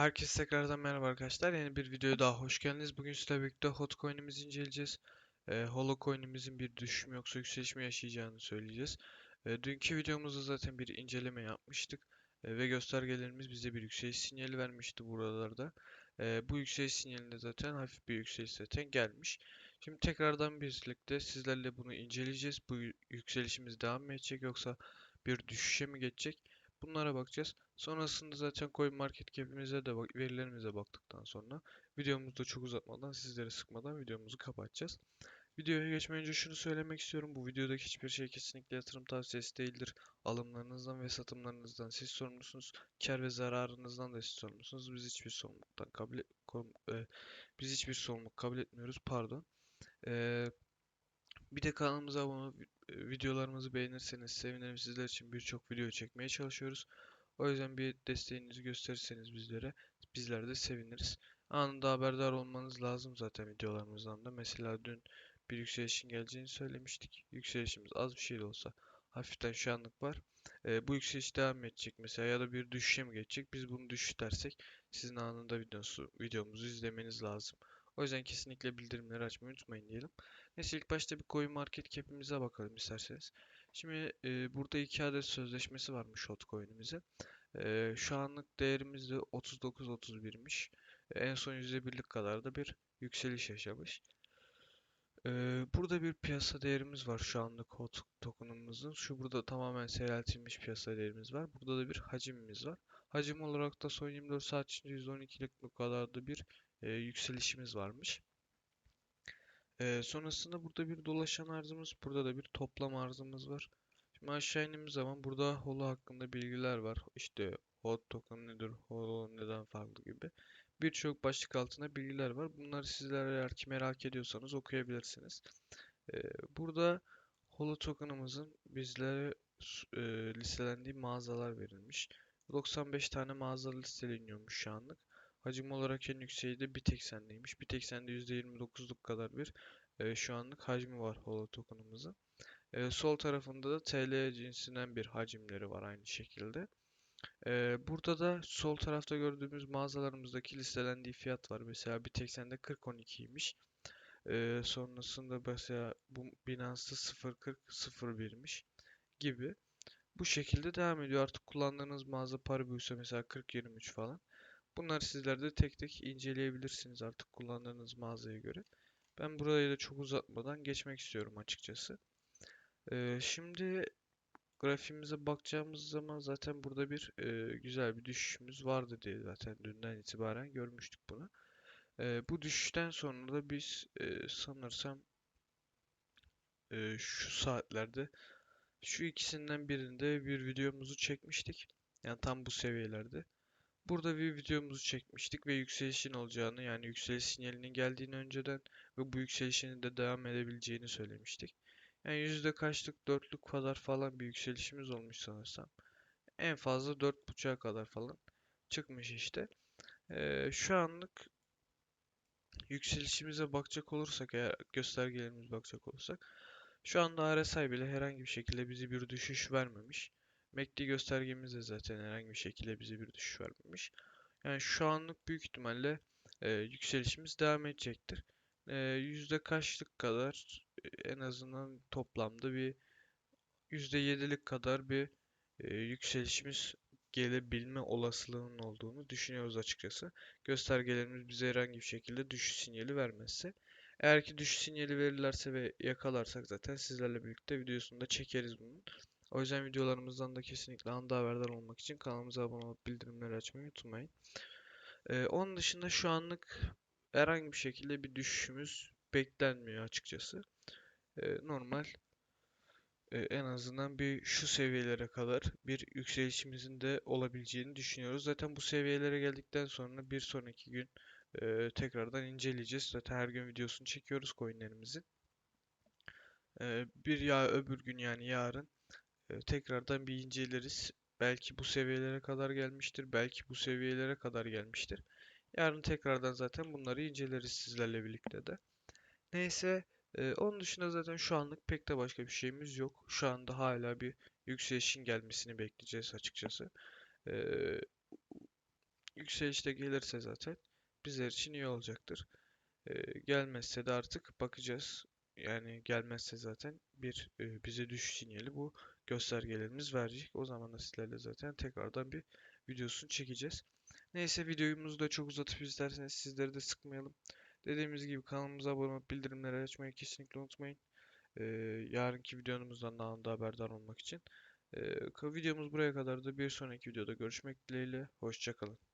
Herkese tekrardan merhaba arkadaşlar. Yeni bir videoya daha hoş geldiniz. Bugün sizlerle birlikte Hotcoin'imizi inceleyeceğiz. E, Holocoin'imizin bir düşüşüm yoksa yükseliş mi yaşayacağını söyleyeceğiz. E, dünkü videomuzda zaten bir inceleme yapmıştık. E, ve göstergelerimiz bize bir yükseliş sinyali vermişti buralarda. E, bu yükseliş sinyalinde zaten hafif bir yükseliş zaten gelmiş. Şimdi tekrardan birlikte sizlerle bunu inceleyeceğiz. Bu yükselişimiz devam mı edecek yoksa bir düşüşe mi geçecek? Bunlara bakacağız. Sonrasında zaten Coin Market Cap'imize de bak verilerimize baktıktan sonra videomuzu da çok uzatmadan sizleri sıkmadan videomuzu kapatacağız. Videoya geçmeden önce şunu söylemek istiyorum. Bu videodaki hiçbir şey kesinlikle yatırım tavsiyesi değildir. Alımlarınızdan ve satımlarınızdan siz sorumlusunuz. Kar ve zararınızdan da siz sorumlusunuz. Biz hiçbir sorumluluktan kabul e, biz hiçbir sorumluluk kabul etmiyoruz. Pardon. E, bir de kanalımıza abone olup videolarımızı beğenirseniz sevinirim. Sizler için birçok video çekmeye çalışıyoruz. O yüzden bir desteğinizi gösterirseniz bizlere bizler de seviniriz. Anında haberdar olmanız lazım zaten videolarımızdan da. Mesela dün bir yükselişin geleceğini söylemiştik. Yükselişimiz az bir şey de olsa hafiften şu anlık var. E, bu yükseliş devam edecek mesela ya da bir düşüşe mi geçecek? Biz bunu düşüş dersek sizin anında videosu, videomuzu izlemeniz lazım. O yüzden kesinlikle bildirimleri açmayı unutmayın diyelim. Neyse ilk başta bir coin market cap'imize bakalım isterseniz. Şimdi e, burada iki adet sözleşmesi varmış Hotcoin'imizin. E, şu anlık değerimiz de 39-31'miş. E, en son %1'lik kadar da bir yükseliş yaşamış. E, burada bir piyasa değerimiz var şu anlık hot token'ımızın. Şu burada tamamen seyreltilmiş piyasa değerimiz var. Burada da bir hacimimiz var. Hacim olarak da son 24 saat içinde %12'lik kadar da bir e, yükselişimiz varmış. Ee, sonrasında burada bir dolaşan arzımız, burada da bir toplam arzımız var. Şimdi aşağı indiğimiz zaman burada holo hakkında bilgiler var. İşte hot token nedir, holo neden farklı gibi. Birçok başlık altında bilgiler var. Bunları sizler eğer ki merak ediyorsanız okuyabilirsiniz. Ee, burada holo token'ımızın bizlere e, listelendiği mağazalar verilmiş. 95 tane mağaza listeleniyormuş şu anlık. Hacim olarak en yükseği de Bitexen'deymiş. Bitexen'de %29'luk kadar bir e, şu anlık hacmi var Holo token'ımızın. E, sol tarafında da TL cinsinden bir hacimleri var aynı şekilde. E, burada da sol tarafta gördüğümüz mağazalarımızdaki listelendiği fiyat var. Mesela Bitexen'de 40.12'ymiş. E, sonrasında mesela bu Binance'da 0.40.01'miş gibi. Bu şekilde devam ediyor. Artık kullandığınız mağaza Paribus'a mesela 40.23 falan. Bunları sizler de tek tek inceleyebilirsiniz artık kullandığınız mağazaya göre. Ben burayı da çok uzatmadan geçmek istiyorum açıkçası. Ee, şimdi grafiğimize bakacağımız zaman zaten burada bir e, güzel bir düşüşümüz vardı diye zaten dünden itibaren görmüştük bunu. E, bu düşüşten sonra da biz e, sanırsam e, şu saatlerde şu ikisinden birinde bir videomuzu çekmiştik. Yani tam bu seviyelerde. Burada bir videomuzu çekmiştik ve yükselişin olacağını yani yükseliş sinyalinin geldiğini önceden ve bu yükselişinin de devam edebileceğini söylemiştik. Yani yüzde kaçlık dörtlük kadar falan bir yükselişimiz olmuş sanırsam. En fazla dört buçuğa kadar falan çıkmış işte. Ee, şu anlık yükselişimize bakacak olursak eğer göstergelerimiz bakacak olursak şu anda RSI bile herhangi bir şekilde bizi bir düşüş vermemiş. MACD göstergemiz zaten herhangi bir şekilde bize bir düşüş vermemiş. Yani şu anlık büyük ihtimalle e, yükselişimiz devam edecektir. E, yüzde kaçlık kadar e, en azından toplamda bir yüzde yedilik kadar bir e, yükselişimiz gelebilme olasılığının olduğunu düşünüyoruz açıkçası. Göstergelerimiz bize herhangi bir şekilde düşüş sinyali vermezse. Eğer ki düşüş sinyali verirlerse ve yakalarsak zaten sizlerle birlikte videosunu da çekeriz bunun. O yüzden videolarımızdan da kesinlikle anda haberdar olmak için kanalımıza abone olup bildirimleri açmayı unutmayın. Ee, onun dışında şu anlık herhangi bir şekilde bir düşüşümüz beklenmiyor açıkçası. Ee, normal e, en azından bir şu seviyelere kadar bir yükselişimizin de olabileceğini düşünüyoruz. Zaten bu seviyelere geldikten sonra bir sonraki gün e, tekrardan inceleyeceğiz. Zaten her gün videosunu çekiyoruz coinlerimizin. E, bir ya öbür gün yani yarın e, tekrardan bir inceleriz. Belki bu seviyelere kadar gelmiştir. Belki bu seviyelere kadar gelmiştir. Yarın tekrardan zaten bunları inceleriz sizlerle birlikte de. Neyse e, onun dışında zaten şu anlık pek de başka bir şeyimiz yok. Şu anda hala bir yükselişin gelmesini bekleyeceğiz açıkçası. E, yükselişte gelirse zaten bizler için iyi olacaktır. Ee, gelmezse de artık bakacağız. Yani gelmezse zaten bir e, bize düşüş sinyali bu göstergelerimiz verecek. O zaman da sizlerle zaten tekrardan bir videosunu çekeceğiz. Neyse videomuzu da çok uzatıp isterseniz sizleri de sıkmayalım. Dediğimiz gibi kanalımıza abone olup bildirimleri açmayı kesinlikle unutmayın. Ee, yarınki videomuzdan daha anında haberdar olmak için. Ee, videomuz buraya kadardı. Bir sonraki videoda görüşmek dileğiyle. Hoşçakalın.